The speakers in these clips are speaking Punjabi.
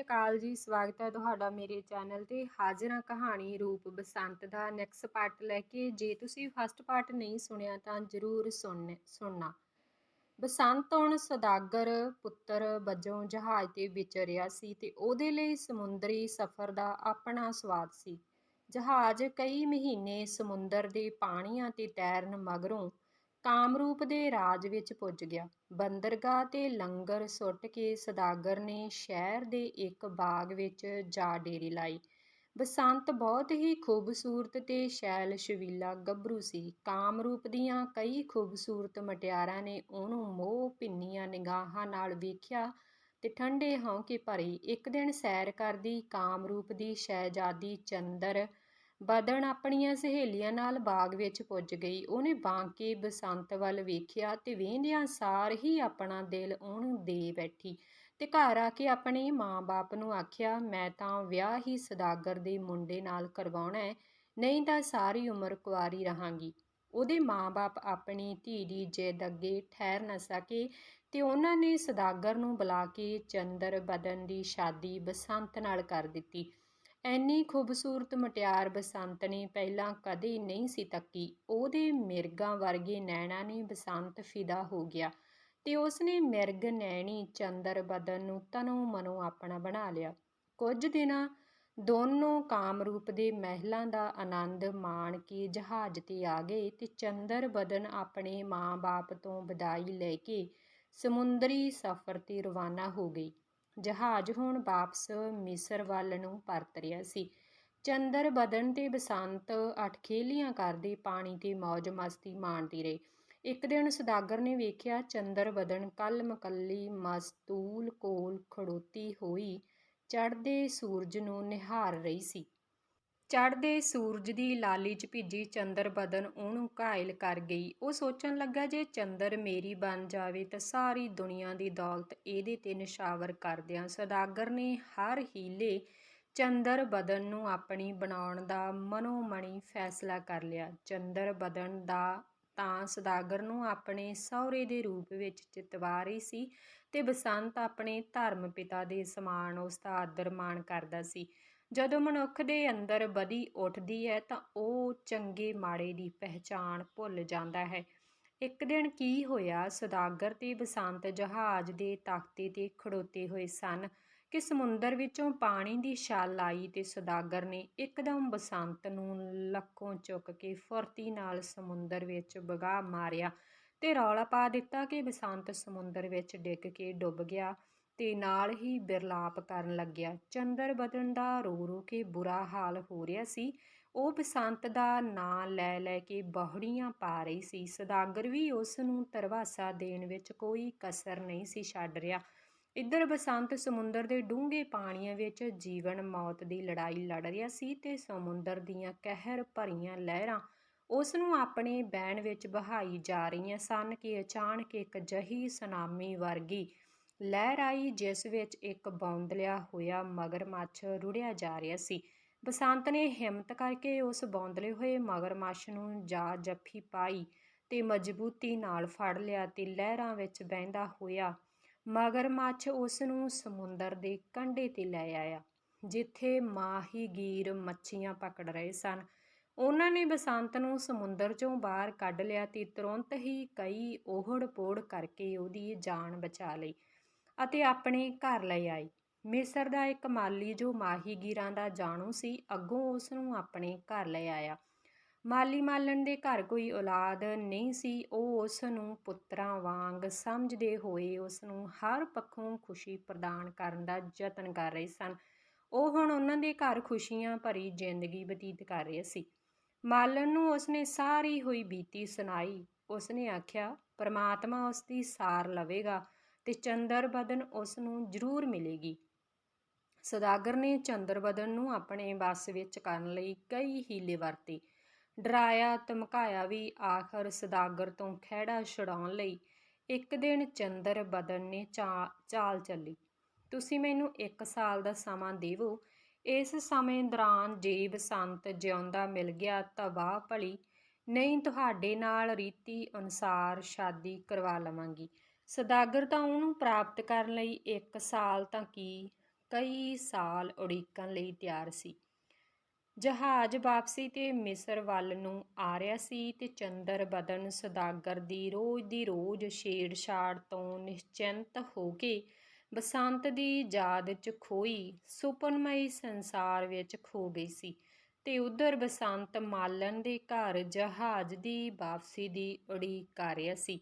ਸ਼੍ਰੀ ਅਕਾਲ ਜੀ, ਸਵਾਗਤ ਹੈ ਤੁਹਾਡਾ ਮੇਰੇ ਚੈਨਲ ਤੇ। ਹਾਜ਼ਰ ਹਾਂ ਕਹਾਣੀ ਰੂਪ ਬਸੰਤ ਦਾ ਨੈਕਸਟ ਪਾਰਟ ਲੈ ਕੇ। ਜੇ ਤੁਸੀਂ ਫਸਟ ਪਾਰਟ ਨਹੀਂ ਸੁਣਿਆ ਤਾਂ ਜ਼ਰੂਰ ਸੁਣਨੇ ਸੁਣਨਾ। ਬਸੰਤ ਹੁਣ ਸਦਾਗਰ ਪੁੱਤਰ ਵਜੋਂ ਜਹਾਜ਼ ਤੇ ਵਿਚਰਿਆ ਸੀ ਤੇ ਉਹਦੇ ਲਈ ਸਮੁੰਦਰੀ ਸਫ਼ਰ ਦਾ ਆਪਣਾ ਸਵਾਦ ਸੀ। ਜਹਾਜ਼ ਕਈ ਮਹੀਨੇ ਸਮੁੰਦਰ ਦੇ ਪਾਣੀਆਂ ਤੇ ਤੈਰਨ ਮਗਰੋਂ ਕਾਮਰੂਪ ਦੇ ਰਾਜ ਵਿੱਚ ਪੁੱਜ ਗਿਆ। ਬੰਦਰਗਾਹ ਤੇ ਲੰਗਰ ਸੁੱਟ ਕੇ ਸੌਦਾਗਰ ਨੇ ਸ਼ਹਿਰ ਦੇ ਇੱਕ ਬਾਗ ਵਿੱਚ ਜਾ ਡੇਰੀ ਲਾਈ। ਬਸੰਤ ਬਹੁਤ ਹੀ ਖੂਬਸੂਰਤ ਤੇ ਸ਼ੈਲ ਸ਼ਵੀਲਾ ਗੱਭਰੂ ਸੀ। ਕਾਮਰੂਪ ਦੀਆਂ ਕਈ ਖੂਬਸੂਰਤ ਮਟਿਆਰਾਂ ਨੇ ਉਹਨੂੰ ਮੋਹ ਭਿੰਨੀਆਂ ਨਿਗਾਹਾਂ ਨਾਲ ਵੇਖਿਆ ਤੇ ਠੰਡੇ ਹੌਂਕੇ ਭਰੀ ਇੱਕ ਦਿਨ ਸੈਰ ਕਰਦੀ ਕਾਮਰੂਪ ਦੀ ਸ਼ਹਿਜ਼ਾਦੀ ਚੰਦਰ ਬਦਨ ਆਪਣੀਆਂ ਸਹੇਲੀਆਂ ਨਾਲ ਬਾਗ ਵਿੱਚ ਪੁੱਜ ਗਈ। ਉਹਨੇ ਬਾਂਕੇ ਬਸੰਤ ਵੱਲ ਵੇਖਿਆ ਤੇ ਵੇਂਦਿਆਂ ਸਾਰ ਹੀ ਆਪਣਾ ਦਿਲ ਉਹਨੂੰ ਦੇ ਬੈਠੀ ਤੇ ਘਰ ਆ ਕੇ ਆਪਣੇ ਮਾਂ-ਬਾਪ ਨੂੰ ਆਖਿਆ, ਮੈਂ ਤਾਂ ਵਿਆਹ ਹੀ ਸਦਾਗਰ ਦੇ ਮੁੰਡੇ ਨਾਲ ਕਰਵਾਉਣਾ ਹੈ, ਨਹੀਂ ਤਾਂ ਸਾਰੀ ਉਮਰ ਕੁਆਰੀ ਰਹਾਂਗੀ। ਉਹਦੇ ਮਾਂ-ਬਾਪ ਆਪਣੀ ਧੀ ਦੀ ਜਿੱਦ ਅੱਗੇ ਠਹਿਰ ਨਾ ਸਕੇ ਤੇ ਉਹਨਾਂ ਨੇ ਸਦਾਗਰ ਨੂੰ ਬੁਲਾ ਕੇ ਚੰਦਰ ਬਦਨ ਦੀ ਸ਼ਾਦੀ ਬਸੰਤ ਨਾਲ ਕਰ ਦਿੱਤੀ। ਐਨੀ ਖੂਬਸੂਰਤ ਮੁਟਿਆਰ ਬਸੰਤ ਨੇ ਪਹਿਲਾਂ ਕਦੇ ਨਹੀਂ ਸੀ ਤੱਕੀ। ਉਹਦੇ ਮਿਰਗਾਂ ਵਰਗੇ ਨੈਣਾਂ ਨੇ ਬਸੰਤ ਫਿਦਾ ਹੋ ਗਿਆ ਤੇ ਉਸਨੇ ਮਿਰਗ ਨੈਣੀ ਚੰਦਰ ਬਦਨ ਨੂੰ ਤਨੋਂ ਮਨੋਂ ਆਪਣਾ ਬਣਾ ਲਿਆ। ਕੁਝ ਦਿਨਾਂ ਦੋਨੋਂ ਕਾਮਰੂਪ ਦੇ ਮਹਿਲਾਂ ਦਾ ਆਨੰਦ ਮਾਣ ਕੇ ਜਹਾਜ਼ ਤੇ ਆ ਗਏ ਤੇ ਚੰਦਰ ਬਦਨ ਆਪਣੇ ਮਾਂ-ਬਾਪ ਤੋਂ ਵਿਦਾਈ ਲੈ ਕੇ ਸਮੁੰਦਰੀ ਸਫ਼ਰ ਤੇ ਰਵਾਨਾ ਹੋ ਗਈ। ਜਹਾਜ਼ ਹੁਣ ਵਾਪਸ ਮਿਸਰ ਵੱਲ ਨੂੰ ਪਰਤ ਰਿਹਾ ਸੀ। ਚੰਦਰ ਬਦਨ ਤੇ ਬਸੰਤ ਅਟਖੇਲੀਆਂ ਕਰਦੇ ਪਾਣੀ ਤੇ ਮौज ਮਸਤੀ ਮਾਣਦੀ ਰਹੀ। ਇੱਕ ਦਿਨ ਸੁਦਾਗਰ ਨੇ ਵੇਖਿਆ ਚੰਦਰ ਬਦਨ ਕੱਲ ਮਕੱਲੀ ਮਸਤੂਲ ਕੋਲ ਖੜੋਤੀ ਹੋਈ ਚੜ੍ਹਦੇ ਸੂਰਜ ਨੂੰ ਨਿਹਾਰ ਰਹੀ ਸੀ। ਚੜ੍ਹਦੇ ਸੂਰਜ ਦੀ ਲਾਲੀ 'ਚ ਭਿੱਜੀ ਚੰਦਰ ਬਦਨ ਉਹਨੂੰ ਘਾਇਲ ਕਰ ਗਈ। ਉਹ ਸੋਚਣ ਲੱਗਾ, ਜੇ ਚੰਦਰ ਮੇਰੀ ਬਣ ਜਾਵੇ ਤਾਂ ਸਾਰੀ ਦੁਨੀਆ ਦੀ ਦੌਲਤ ਇਹਦੇ ਤੇ ਨਿਸ਼ਾਵਰ ਕਰ ਦਿਆਂ ਸਦਾਗਰ ਨੇ ਹਰ ਹੀਲੇ ਚੰਦਰ ਬਦਨ ਨੂੰ ਆਪਣੀ ਬਣਾਉਣ ਦਾ ਮਨੋਮਣੀ ਫੈਸਲਾ ਕਰ ਲਿਆ। ਚੰਦਰ ਬਦਨ ਦਾ ਤਾਂ ਸਦਾਗਰ ਨੂੰ ਆਪਣੇ ਸਹੁਰੇ ਦੇ ਰੂਪ ਵਿੱਚ ਚਿਤਵਾ ਰਹੀ ਸੀ ਤੇ ਬਸੰਤ ਆਪਣੇ ਧਰਮ ਪਿਤਾ ਦੇ ਸਮਾਨ ਉਸ ਦਾ ਆਦਰ ਮਾਣ ਕਰਦਾ ਸੀ। ਜਦੋਂ ਮਨੁੱਖ ਦੇ ਅੰਦਰ ਬਦੀ ਉੱਠਦੀ ਹੈ ਤਾਂ ਉਹ ਚੰਗੇ ਮਾੜੇ ਦੀ ਪਹਿਚਾਣ ਭੁੱਲ ਜਾਂਦਾ ਹੈ। ਇੱਕ ਦਿਨ ਕੀ ਹੋਇਆ, ਸਦਾਗਰ ਤੇ ਬਸੰਤ ਜਹਾਜ਼ ਦੇ ਤਖਤੇ ਤੇ ਖੜੋਤੇ ਹੋਏ ਸਨ ਕਿ ਸਮੁੰਦਰ ਵਿੱਚੋਂ ਪਾਣੀ ਦੀ ਛਾਲ ਆਈ ਤੇ ਸਦਾਗਰ ਨੇ ਇੱਕਦਮ ਬਸੰਤ ਨੂੰ ਲੱਕੋਂ ਚੁੱਕ ਕੇ ਫੁਰਤੀ ਨਾਲ ਸਮੁੰਦਰ ਵਿੱਚ ਵਗਾ ਮਾਰਿਆ ਤੇ ਰੌਲਾ ਪਾ ਦਿੱਤਾ ਕਿ ਬਸੰਤ ਸਮੁੰਦਰ ਵਿੱਚ ਡਿੱਗ ਕੇ ਡੁੱਬ ਗਿਆ। ਤੇ ਨਾਲ ਹੀ ਬਿਰਲਾਪ ਕਰਨ ਲੱਗਿਆ। ਚੰਦਰ ਬਦਨ ਦਾ ਰੋ ਰੋ ਕੇ ਬੁਰਾ ਹਾਲ ਹੋ ਰਿਹਾ ਸੀ। ਉਹ ਬਸੰਤ ਦਾ ਨਾਂ ਲੈ ਲੈ ਕੇ ਬਹੁੜੀਆਂ ਪਾ ਰਹੀ ਸੀ। ਸਦਾਗਰ ਵੀ ਉਸ ਨੂੰ ਤਰਵਾਸਾ ਦੇਣ ਵਿੱਚ ਕੋਈ ਕਸਰ ਨਹੀਂ ਸੀ ਛੱਡ ਰਿਹਾ। ਇੱਧਰ ਬਸੰਤ ਸਮੁੰਦਰ ਦੇ ਡੂੰਘੇ ਪਾਣੀਆਂ ਵਿੱਚ ਜੀਵਨ ਮੌਤ ਦੀ ਲੜਾਈ ਲੜ ਰਿਹਾ ਸੀ ਤੇ ਸਮੁੰਦਰ ਦੀਆਂ ਕਹਿਰ ਭਰੀਆਂ ਲਹਿਰਾਂ ਉਸ ਨੂੰ ਆਪਣੇ ਬੈਣ ਵਿੱਚ ਬਹਾਈ ਜਾ ਰਹੀਆਂ ਸਨ ਕਿ ਅਚਾਨਕ ਇੱਕ ਜਹੀ ਸੁਨਾਮੀ ਵਰਗੀ ਲਹਿਰ ਆਈ ਜਿਸ ਵਿੱਚ ਇੱਕ ਬੌਂਦਲਿਆ ਹੋਇਆ ਮਗਰਮੱਛ ਰੁੜਿਆ ਜਾ ਰਿਹਾ ਸੀ। ਬਸੰਤ ਨੇ ਹਿੰਮਤ ਕਰਕੇ ਉਸ ਬੌਂਦਲੇ ਹੋਏ ਮਗਰਮੱਛ ਨੂੰ ਜਾ ਜੱਫੀ ਪਾਈ ਤੇ ਮਜ਼ਬੂਤੀ ਨਾਲ ਫੜ ਲਿਆ ਤੇ ਲਹਿਰਾਂ ਵਿੱਚ ਬਹਿੰਦਾ ਹੋਇਆ ਮਗਰਮੱਛ ਉਸ ਨੂੰ ਸਮੁੰਦਰ ਦੇ ਕੰਢੇ ਤੇ ਲੈ ਆਇਆ, ਜਿੱਥੇ ਮਾਹੀਗੀਰ ਮੱਛੀਆਂ ਪਕੜ ਰਹੇ ਸਨ। ਉਹਨਾਂ ਨੇ ਬਸੰਤ ਨੂੰ ਸਮੁੰਦਰ ਚੋਂ ਬਾਹਰ ਕੱਢ ਲਿਆ ਤੇ ਤੁਰੰਤ ਹੀ ਕਈ ਓਹੜ-ਪੋੜ ਕਰਕੇ ਉਹਦੀ ਜਾਨ ਬਚਾ ਲਈ। ਅਤੇ ਆਪਣੇ ਘਰ ਲੈ ਆਈ। ਮਿਸਰ ਦਾ ਇੱਕ ਮਾਲੀ ਜੋ ਮਾਹੀਗੀਰਾਂ ਦਾ ਜਾਣੂ ਸੀ, ਅੱਗੋਂ ਉਸ ਨੂੰ ਆਪਣੇ ਘਰ ਲੈ ਆਇਆ। ਮਾਲੀ ਮਾਲਣ ਦੇ ਘਰ ਕੋਈ ਔਲਾਦ ਨਹੀਂ ਸੀ, ਉਹ ਉਸ ਨੂੰ ਪੁੱਤਰਾਂ ਵਾਂਗ ਸਮਝਦੇ ਹੋਏ ਉਸ ਨੂੰ ਹਰ ਪੱਖੋਂ ਖੁਸ਼ੀ ਪ੍ਰਦਾਨ ਕਰਨ ਦਾ ਯਤਨ ਕਰ ਰਹੇ ਸਨ। ਉਹ ਹੁਣ ਉਹਨਾਂ ਦੇ ਘਰ ਖੁਸ਼ੀਆਂ ਭਰੀ ਜ਼ਿੰਦਗੀ ਬਤੀਤ ਕਰ ਰਹੇ ਸੀ। ਮਾਲਣ ਨੂੰ ਉਸਨੇ ਸਾਰੀ ਹੋਈ ਬੀਤੀ ਸੁਣਾਈ। ਉਸਨੇ ਆਖਿਆ, ਪਰਮਾਤਮਾ ਉਸ ਦੀ ਸਾਰ ਲਵੇਗਾ। ਤੇ ਚੰਦਰ ਬਦਨ ਉਸ ਨੂੰ ਜ਼ਰੂਰ ਮਿਲੇਗੀ। ਸਦਾਗਰ ਨੇ ਚੰਦਰ ਬਦਨ ਨੂੰ ਆਪਣੇ ਵੱਸ ਵਿੱਚ ਕਰਨ ਲਈ ਕਈ ਹੀਲੇ ਵਰਤੇ। ਡਰਾਇਆ, ਧਮਕਾਇਆ ਵੀ ਆਖਰ ਸਦਾਗਰ ਤੋਂ ਖਹਿੜਾ ਛੁਡਾਉਣ ਲਈ ਇੱਕ ਦਿਨ ਚੰਦਰ ਬਦਨ ਨੇ ਚਾਲ ਚੱਲੀ। ਤੁਸੀਂ ਮੈਨੂੰ 1 ਸਾਲ ਦਾ ਸਮਾਂ ਦੇਵੋ। ਇਸ ਸਮੇਂ ਦੌਰਾਨ ਜੇ ਸੰਤ ਜਿਉਂਦਾ ਮਿਲ ਗਿਆ ਤਾਂ ਭਲੀ। ਨਹੀਂ ਤੁਹਾਡੇ ਨਾਲ ਰੀਤੀ ਅਨੁਸਾਰ ਸ਼ਾਦੀ ਕਰਵਾ ਲਵਾਂਗੀ। ਸਦਾਗਰ ਤਾਂ ਉਹਨੂੰ ਪ੍ਰਾਪਤ ਕਰਨ ਲਈ ਇੱਕ ਸਾਲ ਤਾਂ ਕੀ, ਕਈ ਸਾਲ ਉਡੀਕਣ ਲਈ ਤਿਆਰ ਸੀ। ਜਹਾਜ਼ ਵਾਪਸੀ ਤੇ ਮਿਸਰ ਵੱਲ ਨੂੰ ਆ ਰਿਹਾ ਸੀ ਤੇ ਚੰਦਰ ਬਦਨ ਸਦਾਗਰ ਦੀ ਰੋਜ਼ ਦੀ ਰੋਜ਼ ਛੇੜਛਾੜ ਤੋਂ ਨਿਸ਼ਚਿੰਤ ਹੋ ਕੇ ਬਸੰਤ ਦੀ ਯਾਦ 'ਚ ਖੋਈ, ਸੁਪਨਮਈ ਸੰਸਾਰ ਵਿੱਚ ਖੋ ਗਈ ਸੀ ਤੇ ਉਧਰ ਬਸੰਤ ਮਾਲਣ ਦੇ ਘਰ ਜਹਾਜ਼ ਦੀ ਵਾਪਸੀ ਦੀ ਉਡੀਕ ਕਰ ਰਿਹਾ ਸੀ।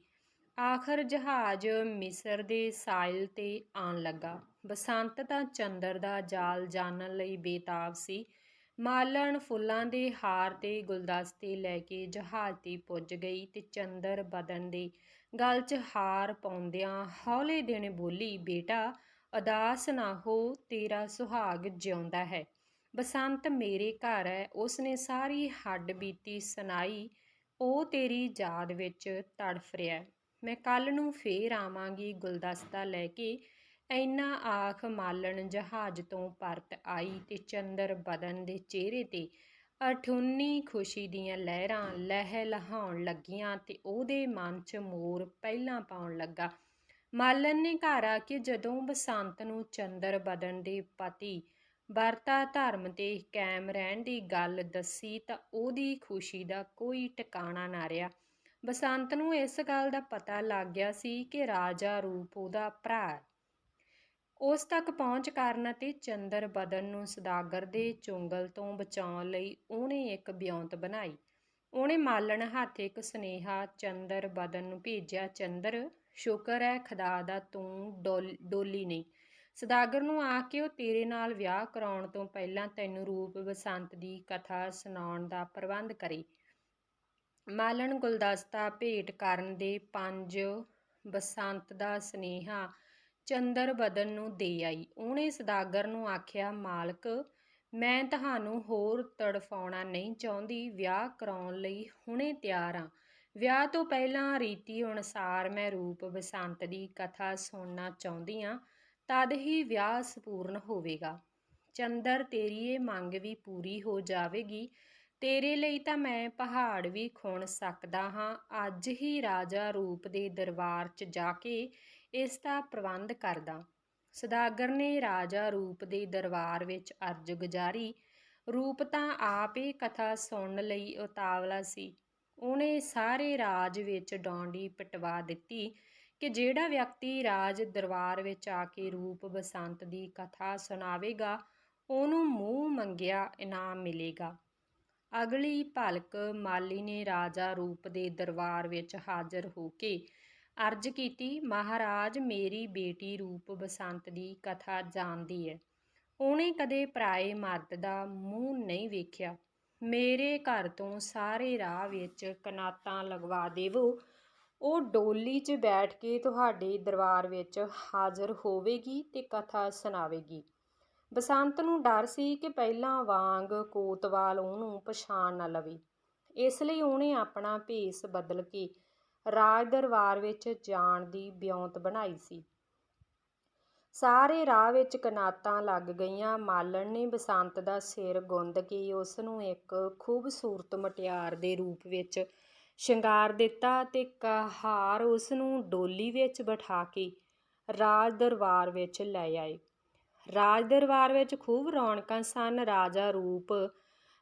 ਆਖਰ ਜਹਾਜ਼ ਮਿਸਰ ਦੇ ਸਾਇਲ ਤੇ ਆਣ ਲੱਗਾ। ਬਸੰਤ ਤਾਂ ਚੰਦਰ ਦਾ ਜਾਲ ਜਾਣਨ ਲਈ ਬੇਤਾਬ ਸੀ। ਮਾਲਣ ਫੁੱਲਾਂ ਦੇ ਹਾਰ ਤੇ ਗੁਲਦਸਤੇ ਲੈ ਕੇ ਜਹਾਜ਼ ਤੇ ਪੁੱਜ ਗਈ ਤੇ ਚੰਦਰ ਬਦਨ ਦੇ ਗਲ 'ਚ ਹਾਰ ਪਾਉਂਦਿਆਂ ਹੌਲੇ ਦਿਨ ਬੋਲੀ, ਬੇਟਾ, ਉਦਾਸ ਨਾ ਹੋ, ਤੇਰਾ ਸੁਹਾਗ ਜਿਉਂਦਾ ਹੈ। ਬਸੰਤ ਮੇਰੇ ਘਰ ਹੈ, ਉਸਨੇ ਸਾਰੀ ਹੱਡ ਬੀਤੀ ਸੁਣਾਈ, ਉਹ ਤੇਰੀ ਯਾਦ ਵਿੱਚ ਤੜਫ ਰਿਹਾ ਮੈਂ ਕੱਲ ਨੂੰ ਫੇਰ ਆਵਾਂਗੀ ਗੁਲਦਸਤਾ ਲੈ ਕੇ। ਐਨਾ ਆਖ ਮਾਲਣ ਜਹਾਜ਼ ਤੋਂ ਪਰਤ ਆਈ ਤੇ ਚੰਦਰ ਬਦਨ ਦੇ ਚਿਹਰੇ ਤੇ ਅਠੁੰਨੀ ਖੁਸ਼ੀ ਦੀਆਂ ਲਹਿਰਾਂ ਲਹਿ ਲਹਾਉਣ ਲੱਗੀਆਂ ਤੇ ਉਹਦੇ ਮਨ 'ਚ ਮੋਰ ਪਹਿਲਾਂ ਪਾਉਣ ਲੱਗਾ। ਮਾਲਣ ਨੇ ਘਰ ਆ ਕੇ ਜਦੋਂ ਬਸੰਤ ਨੂੰ ਚੰਦਰ ਬਦਨ ਦੇ ਪਤੀ ਵਰਤਾ ਧਰਮ ਤੇ ਕਾਇਮ ਰਹਿਣ ਦੀ ਗੱਲ ਦੱਸੀ ਤਾਂ ਉਹਦੀ ਖੁਸ਼ੀ ਦਾ ਕੋਈ ਟਿਕਾਣਾ ਨਾ ਰਿਹਾ। ਬਸੰਤ ਨੂੰ ਇਸ ਗੱਲ ਦਾ ਪਤਾ ਲੱਗ ਗਿਆ ਸੀ ਕਿ ਰਾਜਾ ਰੂਪ ਉਹਦਾ ਭਰਾ ਉਸ ਤੱਕ ਪਹੁੰਚ ਕਰਨ ਅਤੇ ਚੰਦਰ ਬਦਨ ਨੂੰ ਸਦਾਗਰ ਦੇ ਚੁੰਗਲ ਤੋਂ ਬਚਾਉਣ ਲਈ ਉਹਨੇ ਇੱਕ ਬਿਉਂਤ ਬਣਾਈ। ਉਹਨੇ ਮਾਲਣ ਹੱਥ ਇੱਕ ਸੁਨੇਹਾ ਚੰਦਰ ਬਦਨ ਨੂੰ ਭੇਜਿਆ, ਚੰਦਰ, ਸ਼ੁਕਰ ਹੈ ਖੁਦਾ ਦਾ ਤੂੰ ਡੋਲ- ਡੋਲੀ ਨਹੀਂ। ਸਦਾਗਰ ਨੂੰ ਆ ਕੇ ਉਹ ਤੇਰੇ ਨਾਲ ਵਿਆਹ ਕਰਾਉਣ ਤੋਂ ਪਹਿਲਾਂ ਤੈਨੂੰ ਰੂਪ ਬਸੰਤ ਦੀ ਕਥਾ ਸੁਣਾਉਣ ਦਾ ਪ੍ਰਬੰਧ ਕਰੇ। ਮਾਲਣ ਗੁਲਦਸਤਾ ਭੇਟ ਕਰਨ ਦੇ ਪੰਜ ਬਸੰਤ ਦਾ ਸੁਨੇਹਾ ਚੰਦਰ ਬਦਨ ਨੂੰ ਦੇ ਆਈ। ਉਹਨੇ ਸਦਾਗਰ ਨੂੰ ਆਖਿਆ, ਮਾਲਕ, ਮੈਂ ਤੁਹਾਨੂੰ ਹੋਰ ਤੜਫਾਉਣਾ ਨਹੀਂ ਚਾਹੁੰਦੀ, ਵਿਆਹ ਕਰਾਉਣ ਲਈ ਹੁਣੇ ਤਿਆਰ ਹਾਂ ਵਿਆਹ ਤੋਂ ਪਹਿਲਾਂ ਰੀਤੀ ਅਨੁਸਾਰ ਮੈਂ ਰੂਪ ਬਸੰਤ ਦੀ ਕਥਾ ਸੁਣਨਾ ਚਾਹੁੰਦੀ ਹਾਂ ਤਦ ਹੀ ਵਿਆਹ ਸਪੂਰਨ ਹੋਵੇਗਾ। ਚੰਦਰ ਤੇਰੀ ਇਹ ਮੰਗ ਵੀ ਪੂਰੀ ਹੋ ਜਾਵੇਗੀ ਤੇਰੇ ਲਈ ਤਾਂ ਮੈਂ ਪਹਾੜ ਵੀ ਖੁਣ ਸਕਦਾ ਹਾਂ। ਅੱਜ ਹੀ ਰਾਜਾ ਰੂਪ ਦੇ ਦਰਬਾਰ 'ਚ ਜਾ ਕੇ ਇਸ ਦਾ ਪ੍ਰਬੰਧ ਕਰਦਾ। ਸਦਾਗਰ ਨੇ ਰਾਜਾ ਰੂਪ ਦੇ ਦਰਬਾਰ ਵਿੱਚ ਅਰਜ਼ ਗੁਜ਼ਾਰੀ। ਰੂਪ ਤਾਂ ਆਪ ਹੀ ਕਥਾ ਸੁਣਨ ਲਈ ਉਤਾਵਲਾ ਸੀ। ਉਹਨੇ ਸਾਰੇ ਰਾਜ ਵਿੱਚ ਡੌਂਡੀ ਪਟਵਾ ਦਿੱਤੀ ਕਿ ਜਿਹੜਾ ਵਿਅਕਤੀ ਰਾਜ ਦਰਬਾਰ ਵਿੱਚ ਆ ਕੇ ਰੂਪ ਬਸੰਤ ਦੀ ਕਥਾ ਸੁਣਾਵੇਗਾ, ਉਹਨੂੰ ਮੂੰਹ ਮੰਗਿਆ ਇਨਾਮ ਮਿਲੇਗਾ। ਅਗਲੀ ਭਲਕ ਮਾਲੀ ਨੇ ਰਾਜਾ ਰੂਪ ਦੇ ਦਰਬਾਰ ਵਿੱਚ ਹਾਜ਼ਰ ਹੋ ਕੇ ਅਰਜ਼ ਕੀਤੀ, ਮਹਾਰਾਜ, ਮੇਰੀ ਬੇਟੀ ਰੂਪ ਬਸੰਤ ਦੀ ਕਥਾ ਜਾਣਦੀ ਹੈ ਉਹਨੇ ਕਦੇ ਪਰਾਏ ਮਰਦ ਦਾ ਮੂੰਹ ਨਹੀਂ ਵੇਖਿਆ। ਮੇਰੇ ਘਰ ਤੋਂ ਸਾਰੇ ਰਾਹ ਵਿੱਚ ਕਨਾਤਾਂ ਲਗਵਾ ਦੇਵੋ। ਉਹ ਡੋਲੀ 'ਚ ਬੈਠ ਕੇ ਤੁਹਾਡੇ ਦਰਬਾਰ ਵਿੱਚ ਹਾਜ਼ਰ ਹੋਵੇਗੀ ਤੇ ਕਥਾ ਸੁਣਾਵੇਗੀ। ਬਸੰਤ ਨੂੰ ਡਰ ਸੀ ਕਿ ਪਹਿਲਾਂ ਵਾਂਗ ਕੋਤਵਾਲ ਉਹਨੂੰ ਪਛਾਣ ਨਾ ਲਵੇ। ਇਸ ਲਈ ਉਹਨੇ ਆਪਣਾ ਭੇਸ ਬਦਲ ਕੇ ਰਾਜ ਦਰਬਾਰ ਵਿੱਚ ਜਾਣ ਦੀ ਬਿਉਂਤ ਬਣਾਈ ਸੀ। ਸਾਰੇ ਰਾਹ ਵਿੱਚ ਕਨਾਤਾਂ ਲੱਗ ਗਈਆਂ। ਮਾਲਣ ਨੇ ਬਸੰਤ ਦਾ ਸਿਰ ਗੁੰਦ ਕੇ ਉਸ ਨੂੰ ਇੱਕ ਖੂਬਸੂਰਤ ਮਟਿਆਰ ਦੇ ਰੂਪ ਵਿੱਚ ਸ਼ਿੰਗਾਰ ਦਿੱਤਾ ਤੇ ਕਹਾਰ ਉਸ ਨੂੰ ਡੋਲੀ ਵਿੱਚ ਬਿਠਾ ਕੇ ਰਾਜ ਦਰਬਾਰ ਵਿੱਚ ਲੈ ਆਏ। ਰਾਜ ਦਰਬਾਰ ਵਿੱਚ ਖੂਬ ਰੌਣਕਾਂ ਸਨ। ਰਾਜਾ ਰੂਪ,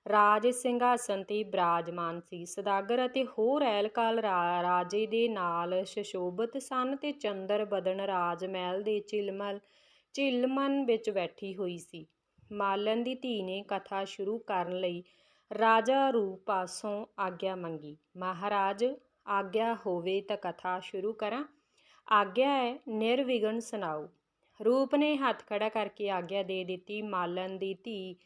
ਰਾਜ ਸਿੰਘਾਸਨ ਤੇ ਬਿਰਾਜਮਾਨ ਸੀ। ਸਦਾਗਰ ਅਤੇ ਹੋਰ ਐਲਕਾਲ ਰਾਜੇ ਦੇ ਨਾਲ ਸ਼ਸ਼ੋਭਤ ਸਨ ਤੇ ਚੰਦਰ ਬਦਨ ਰਾਜ ਮਹਿਲ ਦੇ ਚਿਲਮਲ ਝਿਲਮਨ ਵਿੱਚ ਬੈਠੀ ਹੋਈ ਸੀ। ਮਾਲਨ ਦੀ ਧੀ ਨੇ ਕਥਾ ਸ਼ੁਰੂ ਕਰਨ ਲਈ ਰਾਜਾ ਰੂਪ ਪਾਸੋਂ ਆਗਿਆ ਮੰਗੀ। ਮਹਾਰਾਜ, ਆਗਿਆ ਹੋਵੇ ਤਾਂ ਕਥਾ ਸ਼ੁਰੂ ਕਰਾਂ। ਆਗਿਆ ਹੈ, ਨਿਰਵਿਘਨ ਸੁਣਾਓ। ਰੂਪ ਨੇ ਹੱਥ ਖੜਾ ਕਰਕੇ ਆਗਿਆ ਦੇ ਦਿੱਤੀ ਮਾਲਣ ਦੀ ਧੀ।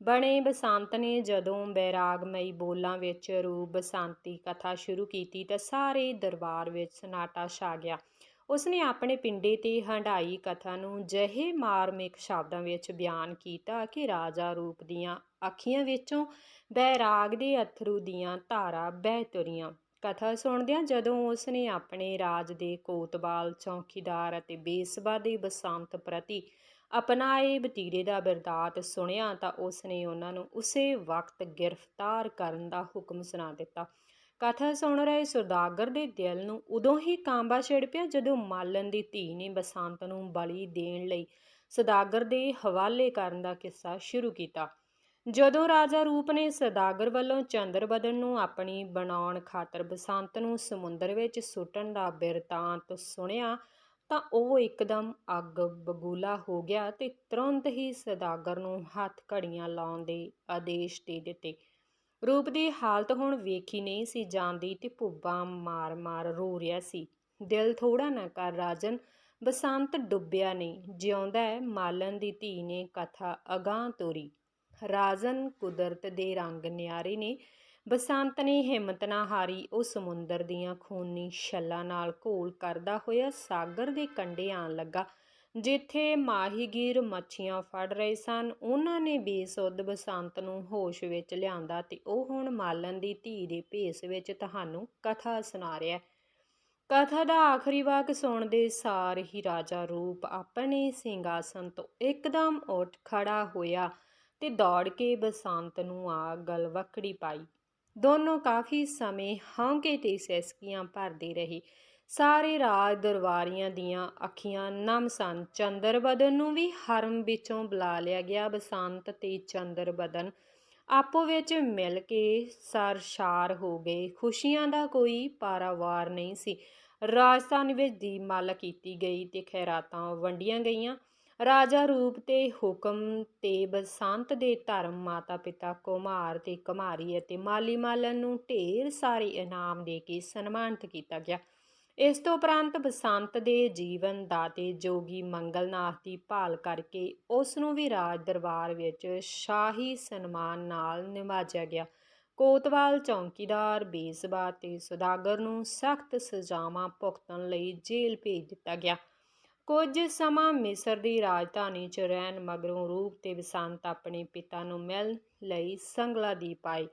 ਬਣੇ ਬਸੰਤ ਨੇ ਜਦੋਂ ਬੈਰਾਗਮਈ ਬੋਲਾਂ ਵਿੱਚ ਰੂਪ ਬਸੰਤੀ ਕਥਾ ਸ਼ੁਰੂ ਕੀਤੀ ਤਾਂ ਸਾਰੇ ਦਰਬਾਰ ਵਿੱਚ ਸਨਾਟਾ ਛਾ ਗਿਆ। ਉਸਨੇ ਆਪਣੇ ਪਿੰਡੇ ਤੇ ਹੰਡਾਈ ਕਥਾ ਨੂੰ ਜਹੇ ਮਾਰਮਿਕ ਸ਼ਬਦਾਂ ਵਿੱਚ ਬਿਆਨ ਕੀਤਾ ਕਿ ਰਾਜਾ ਰੂਪ ਦੀਆਂ ਅੱਖੀਆਂ ਵਿੱਚੋਂ ਬੈਰਾਗ ਦੇ ਅਥਰੂ ਦੀਆਂ ਧਾਰਾ ਬਹਿ ਤੁਰੀਆਂ। ਕਥਾ ਸੁਣਦਿਆਂ ਜਦੋਂ ਉਸ ਨੇ ਆਪਣੇ ਰਾਜ ਦੇ ਕੋਤਵਾਲ, ਚੌਕੀਦਾਰ ਅਤੇ ਬੇਸਬਾ ਦੇ ਬਸੰਤ ਪ੍ਰਤੀ ਅਪਣਾਏ ਬਤੀਰੇ ਦਾ ਬਰਦਾਤ ਸੁਣਿਆ ਤਾਂ ਉਸਨੇ ਉਹਨਾਂ ਨੂੰ ਉਸੇ ਵਕਤ ਗ੍ਰਿਫਤਾਰ ਕਰਨ ਦਾ ਹੁਕਮ ਸੁਣਾ ਦਿੱਤਾ। ਕਥਾ ਸੁਣ ਰਹੇ ਸੁਦਾਗਰ ਦੇ ਦਿਲ ਨੂੰ ਉਦੋਂ ਹੀ ਕਾਂਬਾ ਛਿੜ ਪਿਆ ਜਦੋਂ ਮਾਲਨ ਦੀ ਧੀ ਨੇ ਬਸੰਤ ਨੂੰ ਬਲੀ ਦੇਣ ਲਈ ਸਦਾਗਰ ਦੇ ਹਵਾਲੇ ਕਰਨ ਦਾ ਕਿੱਸਾ ਸ਼ੁਰੂ ਕੀਤਾ। ਜਦੋਂ ਰਾਜਾ ਰੂਪ ਨੇ ਸਦਾਗਰ ਵੱਲੋਂ ਚੰਦਰਬਦਨ ਨੂੰ ਆਪਣੀ ਬਣਾਉਣ ਖਾਤਰ ਬਸੰਤ ਨੂੰ ਸਮੁੰਦਰ ਵਿੱਚ ਸੁੱਟਣ ਦਾ ਬਿਰਤਾਂਤ ਸੁਣਿਆ, ਤਾਂ ਉਹ ਇੱਕਦਮ ਅੱਗ ਬਗੂਲਾ ਹੋ ਗਿਆ ਤੇ ਤੁਰੰਤ ਹੀ ਸਦਾਗਰ ਨੂੰ ਹੱਥ ਘੜੀਆਂ ਲਾਉਣ ਦੇ ਆਦੇਸ਼ ਦੇ ਦਿੱਤੇ। ਰੂਪ ਦੀ ਹਾਲਤ ਹੁਣ ਵੇਖੀ ਨਹੀਂ ਸੀ ਜਾਂਦੀ ਤੇ ਭੁੱਬਾਂ ਮਾਰ-ਮਾਰ ਰੋ ਰਿਹਾ ਸੀ। ਦਿਲ ਥੋੜਾ ਨਾ ਕਰ ਰਾਜਨ, ਬਸੰਤ ਡੁੱਬਿਆ ਨਹੀਂ, ਜਿਉਂਦਾ ਹੈ ਮਾਲਨ ਦੀ ਧੀ ਨੇ ਕਥਾ ਅਗਾਂਹ ਤੋਰੀ। ਰਾਜਨ ਕੁਦਰਤ ਦੇ ਰੰਗ ਨਿਆਰੇ ਨੇ। ਬਸੰਤ ਨੇ ਹਿੰਮਤ ਨਾ ਹਾਰੀ, ਉਹ ਸਮੁੰਦਰ ਦੀਆਂ ਖੂਨੀ ਛੱਲਾਂ ਨਾਲ ਘੋਲ ਕਰਦਾ ਹੋਇਆ ਸਾਗਰ ਦੇ ਕੰਢੇ ਆਣ ਲੱਗਾ, ਜਿੱਥੇ ਮਾਹੀਗੀਰ ਮੱਛੀਆਂ ਫੜ ਰਹੇ ਸਨ। ਉਹਨਾਂ ਨੇ ਬੇਸੁੱਧ ਬਸੰਤ ਨੂੰ ਹੋਸ਼ ਵਿੱਚ ਲਿਆਂਦਾ ਤੇ ਉਹ ਹੁਣ ਮਾਲਨ ਦੀ ਧੀ ਦੇ ਭੇਸ ਵਿੱਚ ਤੁਹਾਨੂੰ ਕਥਾ ਸੁਣਾ ਰਿਹਾ ਹੈ। ਕਥਾ ਦਾ ਆਖਰੀ ਵਾਕ ਸੁਣਦੇ ਸਾਰ ਹੀ ਰਾਜਾ ਰੂਪ ਆਪਣੇ ਸਿੰਘਾਸਨ ਤੋਂ ਇੱਕਦਮ ਉੱਠ ਖੜਾ ਹੋਇਆ। ਤੇ ਦੌੜ ਕੇ ਬਸੰਤ ਨੂੰ ਆ ਗਲਵਕੜੀ ਪਾਈ। ਦੋਨੋਂ ਕਾਫੀ ਸਮੇਂ ਹੌਂਕੇ ਤੇ ਸੈਸਕੀਆਂ ਭਰਦੇ ਰਹੇ। ਸਾਰੇ ਰਾਜ ਦਰਬਾਰੀਆਂ ਦੀਆਂ ਅੱਖੀਆਂ ਨਮ ਸਨ। ਚੰਦਰਬਦਨ ਨੂੰ ਵੀ ਹਰਮ ਵਿੱਚੋਂ ਬੁਲਾ ਲਿਆ ਗਿਆ ਬਸੰਤ ਤੇ ਚੰਦਰਬਦਨ। ਆਪੋ ਵਿੱਚ ਮਿਲ ਕੇ ਸਰਸ਼ਾਰ ਹੋ ਗਏ। ਖੁਸ਼ੀਆਂ ਦਾ ਕੋਈ ਪਾਰਾਵਾਰ ਨਹੀਂ ਸੀ। ਰਾਜਸਥਾਨ ਵਿੱਚ ਦੀਪਮਾਲਾ ਕੀਤੀ ਗਈ ਤੇ ਖੈਰਾਤਾਂ ਵੰਡੀਆਂ ਗਈਆਂ। ਰਾਜਾ ਰੂਪ ਤੇ ਹੁਕਮ ਤੇ ਬਸੰਤ ਦੇ ਧਰਮ ਮਾਤਾ ਪਿਤਾ ਕੁਮਾਰ ਤੇ ਕੁਮਾਰੀ ਅਤੇ ਮਾਲੀ ਮਾਲਨ ਨੂੰ ਢੇਰ ਸਾਰੇ ਇਨਾਮ ਦੇ ਕੇ ਸਨਮਾਨਿਤ ਕੀਤਾ ਗਿਆ। ਇਸ ਤੋਂ ਉਪਰੰਤ ਬਸੰਤ ਦੇ ਜੀਵਨ ਦਾਤੇ ਜੋਗੀ ਮੰਗਲਨਾਥ ਦੀ ਭਾਲ ਕਰਕੇ ਉਸ ਨੂੰ ਵੀ ਰਾਜ ਦਰਬਾਰ ਵਿੱਚ ਸ਼ਾਹੀ ਸਨਮਾਨ ਨਾਲ ਨਿਵਾਜਿਆ ਗਿਆ। ਕੋਤਵਾਲ ਚੌਂਕੀਦਾਰ ਬੇਸਬਾ ਤੇ ਸੁਦਾਗਰ ਨੂੰ ਸਖਤ ਸਜ਼ਾਵਾਂ ਭੁਗਤਣ ਲਈ ਜੇਲ੍ਹ ਭੇਜ ਦਿੱਤਾ ਗਿਆ। ਕੁਝ ਸਮਾਂ ਮਿਸਰ ਦੀ ਰਾਜਧਾਨੀ 'ਚ ਰਹਿਣ ਮਗਰੋਂ ਰੂਪ ਤੇ ਬਸੰਤ ਆਪਣੇ ਪਿਤਾ ਨੂੰ ਮਿਲਣ ਲਈ ਸੰਗਲਾਦੀਪ ਆਏ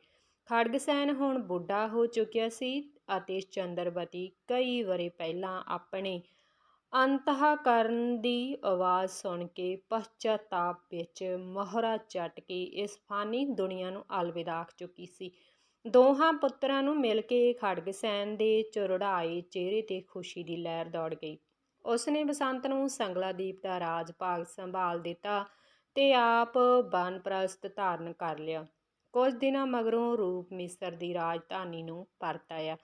ਖੜਗਸੈਨ ਹੁਣ ਬੁੱਢਾ ਹੋ ਚੁੱਕਿਆ ਸੀ ਅਤੇ ਚੰਦਰਵਤੀ ਕਈ ਵਰ੍ਹੇ ਪਹਿਲਾਂ ਆਪਣੇ ਅੰਤఃਕਰਨ ਦੀ ਆਵਾਜ਼ ਸੁਣ ਕੇ ਪਸ਼ਚਾਤਾਪ ਵਿੱਚ ਮੋਹਰਾ ਚੱਟ ਕੇ ਇਸ ਫਾਨੀ ਦੁਨੀਆ ਨੂੰ ਅਲਵਿਦਾ ਆਖ ਚੁੱਕੀ ਸੀ। ਦੋਹਾਂ ਪੁੱਤਰਾਂ ਨੂੰ ਮਿਲ ਕੇ ਖੜਗਸੈਨ ਦੇ ਚੁਰੜਾਏ ਚਿਹਰੇ ਤੇ ਖੁਸ਼ੀ ਦੀ ਲਹਿਰ ਦੌੜ ਗਈ। ਉਸਨੇ ਬਸੰਤ ਨੂੰ ਸੰਗਲਾਦੀਪ ਦਾ ਰਾਜ ਭਾਗ ਸੰਭਾਲ ਦਿੱਤਾ ਤੇ ਆਪ ਬਨਪ੍ਰਸਤ ਧਾਰਨ ਕਰ ਲਿਆ। ਕੁਝ ਦਿਨਾਂ ਮਗਰੋਂ ਰੂਪ ਮਿਸਰ ਦੀ ਰਾਜਧਾਨੀ ਨੂੰ ਪਰਤ ਆਇਆ।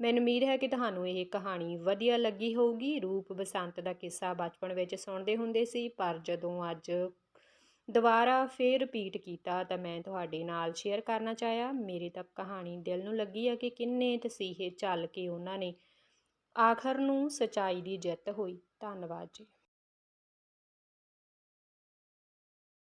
ਮੈਨੂੰ ਉਮੀਦ ਹੈ ਕਿ ਤੁਹਾਨੂੰ ਇਹ ਕਹਾਣੀ ਵਧੀਆ ਲੱਗੀ ਹੋਊਗੀ। ਰੂਪ ਬਸੰਤ ਦਾ ਕਿੱਸਾ ਬਚਪਨ ਵਿੱਚ ਸੁਣਦੇ ਹੁੰਦੇ ਸੀ, ਪਰ ਜਦੋਂ ਅੱਜ ਦੁਬਾਰਾ ਫੇਰ ਰਿਪੀਟ ਕੀਤਾ ਤਾਂ ਮੈਂ ਤੁਹਾਡੇ ਨਾਲ ਸ਼ੇਅਰ ਕਰਨਾ ਚਾਹਿਆ। ਮੇਰੀ ਤਾਂ ਕਹਾਣੀ ਦਿਲ ਨੂੰ ਲੱਗੀ ਆ ਕਿ ਕਿੰਨੇ ਤਸੀਹੇ ਚੱਲ ਕੇ ਉਹਨਾਂ ਨੇ ਆਖਰ ਨੂੰ ਸੱਚਾਈ ਦੀ ਜਿੱਤ ਹੋਈ। ਧੰਨਵਾਦ ਜੀ।